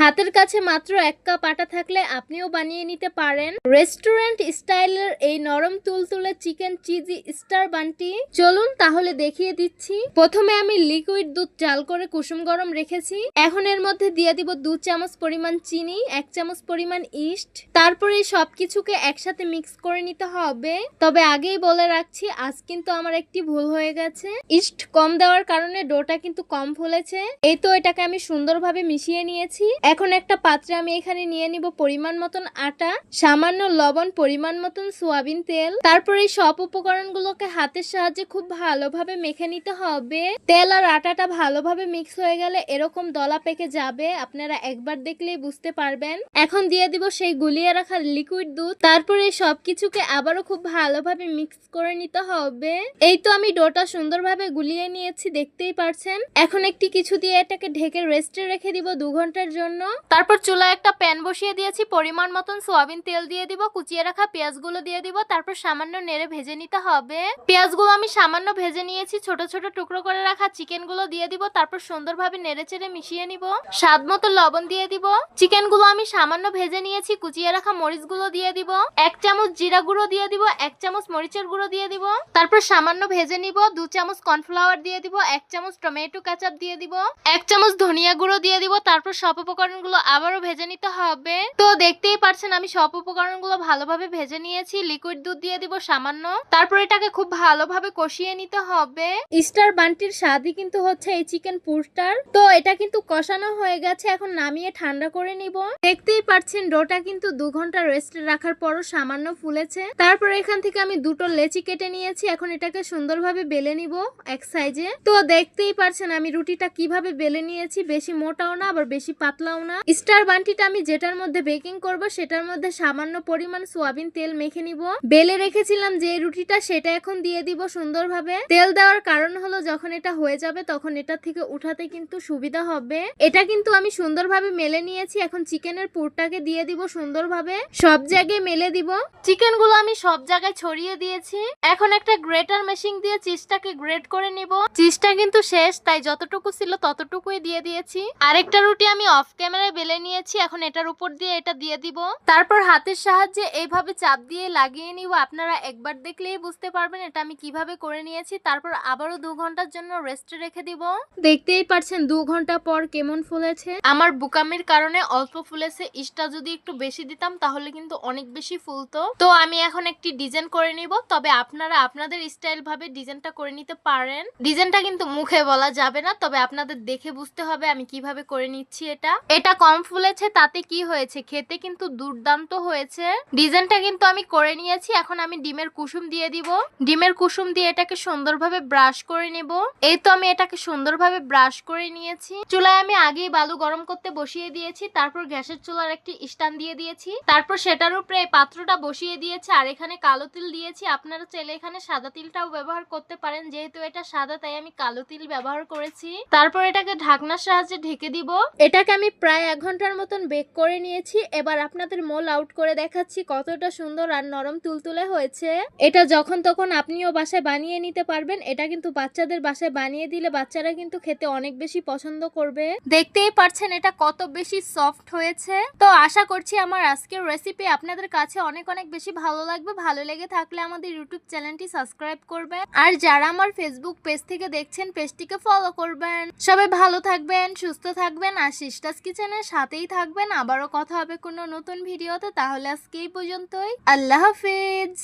হাতের কাছে মাত্র এক কাপ আটা থাকলে আপনিও বানিয়ে নিতে পারেন। রেস্টুরেন্ট স্টাইলের এই নরম তুলতুলে চিকেন চিজি স্টার বানটি। চলুন তাহলে দেখিয়ে দিচ্ছি। প্রথমে আমি লিকুইড দুধ জাল করে কুসুম গরম রেখেছি। এখন এর মধ্যে দিয়ে দিব দু চামচ পরিমাণ চিনি, এক চামচ পরিমাণ ইস্ট। তারপরে সবকিছুকে একসাথে মিক্স করে নিতে হবে। তবে আগেই বলে রাখছি, আজ কিন্তু আমার একটি ভুল হয়ে গেছে। ইস্ট কম দেওয়ার কারণে ডোটা কিন্তু কম ফুলেছে। এই তো এটাকে আমি সুন্দরভাবে মিশিয়ে নিয়েছি। এখন একটা পাত্রে আমি এখানে নিয়ে নিব পরিমাণ মতন আটা, সামান্য লবণ, পরিমাণ মতন সোয়াবিন তেল। তারপর এই সব উপকরণগুলোকে হাতের সাহায্যে খুব ভালোভাবে মেখে নিতে হবে। তেল আর আটাটা ভালোভাবে মিক্স হয়ে গেলে এরকম দলা পেকে যাবে, আপনারা একবার দেখলেই বুঝতে পারবেন। এখন দিয়ে দিব সেই গুলিয়ে রাখা লিকুইড দুধ। তারপরে এই সবকিছুকে আবারও খুব ভালোভাবে মিক্স করে নিতে হবে। এই তো আমি ডোটা সুন্দরভাবে গুলিয়ে নিয়েছি, দেখতেই পারছেন। এখন একটি কিছু দিয়ে এটাকে ঢেকে রেস্টে রেখে দিব দু ঘণ্টার জন্য। তারপর চুলায় একটা প্যান বসিয়ে দিয়েছি, পরিমাণ মতন সোয়াবিন তেল দিয়ে দিব, কুচিয়ে রাখা পেঁয়াজগুলো দিয়ে দিব, তারপর সামান্য নেড়ে ভেজে নিতে হবে। পেঁয়াজগুলো আমি সামান্য ভেজে নিয়েছি, ছোট ছোট টুকরো করে রাখা চিকেনগুলো দিয়ে দিব, তারপর সুন্দরভাবে নেড়ে চেড়ে মিশিয়ে নিব। স্বাদ মতো লবণ দিয়ে দিব। চিকেনগুলো আমি সামান্য ভেজে নিয়েছি, কুচিয়ে রাখা মরিচগুলো দিয়ে দিব। এক চামচ জিরা গুঁড়ো দিয়ে দিব, এক চামচ মরিচের গুঁড়ো দিয়ে দিব। তারপর সামান্য ভেজে নিব, দু চামচ কর্নফ্লাওয়ার দিয়ে দিব, এক চামচ টমেটো কাচাপ দিয়ে দিব। এক চামচ ধনিয়া গুঁড়ো দিয়ে দিব, তারপর সব উপকরণগুলো আবারও ভেজে নিতে হবে। তো দেখতেই পারছেন আমি সব উপকরণগুলো ভালোভাবে ভেজে নিয়েছি। লিকুইড দুধ দিয়ে দিব সামান্য। তারপর এটাকে খুব ভালোভাবে কষিয়ে নিতে হবে। স্টার বানটির স্বাদই কিন্তু হচ্ছে এই চিকেন পুরটার। তো এটা কিন্তু কষানো হয়ে গেছে, এখন নামিয়ে ঠান্ডা করে নিব। দেখতেই পাচ্ছেন ডোটা কিন্তু দু ঘণ্টা রেস্টে রাখার পরও সামান্য ফুলেছে। তারপর এখান থেকে আমি দুটো লেচি কেটে নিয়েছি, এখন এটাকে সুন্দরভাবে বেলে নিব এক সাইজে। তো দেখতেই পারছেন আমি রুটিটা কীভাবে বেলে নিয়েছি, বেশি মোটাও না, আবার বেশি পাতলাও না? স্টার বান্টিটা আমি যেটার মধ্যে বেকিং করব, সেটার মধ্যে সামান্য পরিমাণ সোয়াবিন তেল মেখে নিব। বেলে রেখেছিলাম যে রুটিটা, সেটা এখন দিয়ে দিব সুন্দরভাবে। তেল দেওয়ার কারণ হলো, যখন এটা হয়ে যাবে, তখন এটা থেকে উঠাতে কিন্তু সুবিধা হবে। এটা কিন্তু আমি সুন্দরভাবে মেলে নিয়েছি, এখন চিকেনের পুরটাকে দিয়ে দিব সুন্দরভাবে। সব জায়গায় মেলে দিব। চিকেনগুলো আমি সব জায়গায় ছড়িয়ে দিয়েছি। এখন একটা গ্রেটার মেশিন দিয়ে চিজটাকে গ্রেট করে নিব। চিজটা কিন্তু শেষ, তাই যতটুকু ছিল ততটুকুই দিয়ে দিয়েছি। আরেকটা রুটি আমি অফ ক্যামেরায় বেলে নিয়েছি, এখন এটার উপর দিয়ে এটা দিয়ে দিব। তারপর হাতের সাহায্যে এইভাবে চাপ দিয়ে লাগিয়ে নিব। আপনারা একবার দেখলেই বুঝতে পারবেন এটা আমি কীভাবে করে নিয়েছি। তারপর আবারও দু ঘণ্টার জন্য রেস্টে রেখে দিব। দেখতেই পারছেন দু ঘণ্টা পর কেমন ফুলেছে। আমার বুকামির কারণে অল্প ফুলেছে। ইস্টা যদি একটু বেশি দিতাম, তাহলে কিন্তু অনেক বেশি ফুলতো। তো আমি এখন একটি ডিজাইন করে নিব। তবে আপনারা আপনাদের স্টাইল ভাবে ডিজাইনটা করে নিতে পারেন। ডিজাইনটা কিন্তু মুখে বলা যাবে না, তবে আপনাদের দেখে বুঝতে হবে আমি কীভাবে করে নিচ্ছি এটা। এটা কম ফুলেছে, তাতে কি হয়েছে? খেতে কিন্তু দুর্দান্ত হয়েছে। ডিজাইনটা কিন্তু আমি করে নিয়েছি, এখন আমি ডিমের কুসুম দিয়ে দিব। ডিমের কুসুম দিয়ে এটাকে সুন্দরভাবে ব্রাশ করে নেব। এই তো আমি এটাকে সুন্দরভাবে ব্রাশ করে নিয়েছি। চুলায় আমি আগেই বালু গরম করতে বসিয়ে দিয়েছি, তারপর গ্যাসের চুলার একটি স্ট্যান্ড দিয়ে দিয়েছি। তারপর সেটার উপরে এই পাত্রটা বসিয়ে দিয়েছি, আর এখানে কালো তিল দিয়েছি। আপনারা চাইলে এখানে সাদা তিলটাও ব্যবহার করতে পারেন, যেহেতু এটা সাদা, তাই আমি কালো তিল ব্যবহার করেছি। তারপর এটাকে ঢাকনার সাহায্যে ঢেকে দিব। এটাকে আমি প্রায় এক ঘণ্টার মতন বেক করে নিয়েছি। এবার আপনাদের মোল আউট করে দেখাচ্ছি কতটা সুন্দর আর নরম তুলতুলে হয়েছে। এটা যখন তখন আপনিও বাসায় বানিয়ে নিতে পারবেন। এটা কিন্তু বাচ্চাদের বাসায় বানিয়ে দিলে বাচ্চারা কিন্তু খেতে অনেক বেশি পছন্দ করবে। দেখতেই পারছেন এটা কত বেশি সফট হয়েছে। তো আশা করছি আমার আজকের রেসিপি আপনাদের কাছে অনেক অনেক বেশি ভালো লাগবে। ভালো লেগে থাকলে আমাদের ইউটিউব চ্যানেলটি সাবস্ক্রাইব করবেন। আর যারা আমার ফেসবুক পেজ থেকে দেখছেন পেজটিকে ফলো করবেন। সবাই ভালো থাকবেন, সুস্থ থাকবেন। আর সিস্টাস কিচেনের সাথেই থাকবেন। আবারও কথা হবে কোনো নতুন ভিডিওতে, তাহলে আজকে এই পর্যন্তই। আল্লাহ হাফিজ।